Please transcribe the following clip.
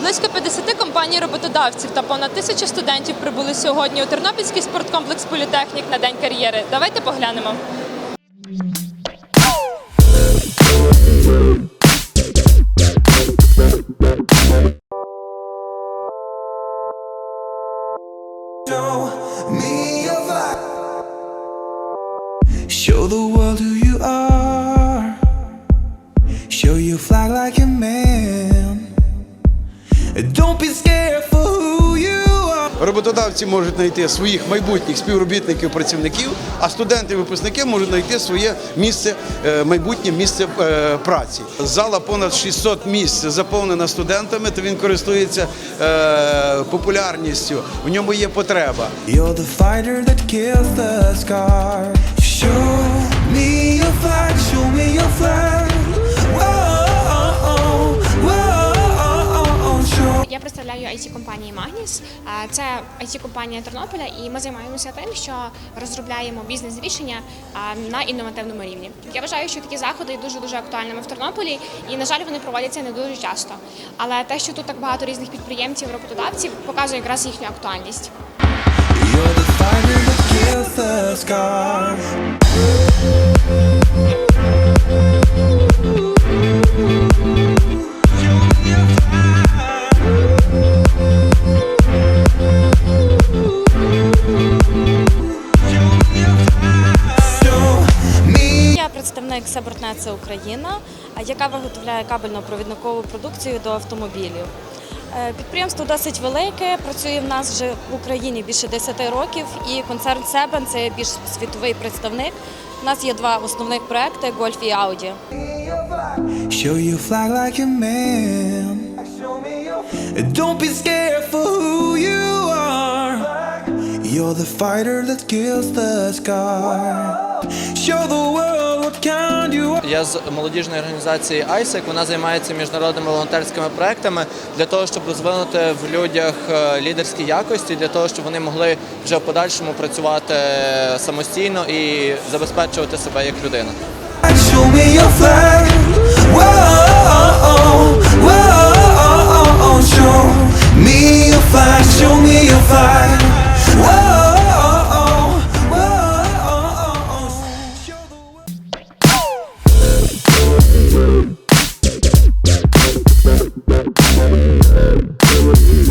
Близько 50 компаній роботодавців та понад тисяча студентів прибули сьогодні у Тернопільський спорткомплекс Політехнік на день кар'єри. Давайте поглянемо. Show the world who you are. Show your flag like a man. Don't be scared for who you are. Роботодавці можуть знайти своїх майбутніх співробітників, працівників, а студенти, випускники можуть знайти своє місце, е, майбутнє місце е, праці. Зала понад 600 місць заповнена студентами, то він користується е, популярністю. В ньому є потреба. You're the fighter that kills the scar. It компанії Магніс. Це it компанія Тернополя, і ми займаємося тим, що розробляємо бізнес-рішення на інновативному рівні. Я вважаю, що такі заходи дуже дуже актуальними в Тернополі, і на жаль, вони проводяться не дуже часто. Але те, що тут так багато різних підприємців, роботодавців, показує якраз їхню актуальність. You're the представник Сабортнет це Україна, яка виготовляє кабельно-провідникову продукцію до автомобілів. Е, Підприємство досить велике, працює в нас вже в Україні більше 10 років, і концерн Себен це більш світовий представник. У нас є два основних проекти Гольф і Ауді. Show. Don't be scared for who. You're the fighter that kills the scar. Show the world what kind you are. Я з молодіжної організації ISEC. Вона займається міжнародними волонтерськими проектами для того, щоб розвинути в людях е, лідерські якості, для того, щоб вони могли вже в подальшому працювати самостійно і забезпечувати себе як людина. Show me your flag. Whoa, whoa, show me your flag. Show me your flag. Whoa.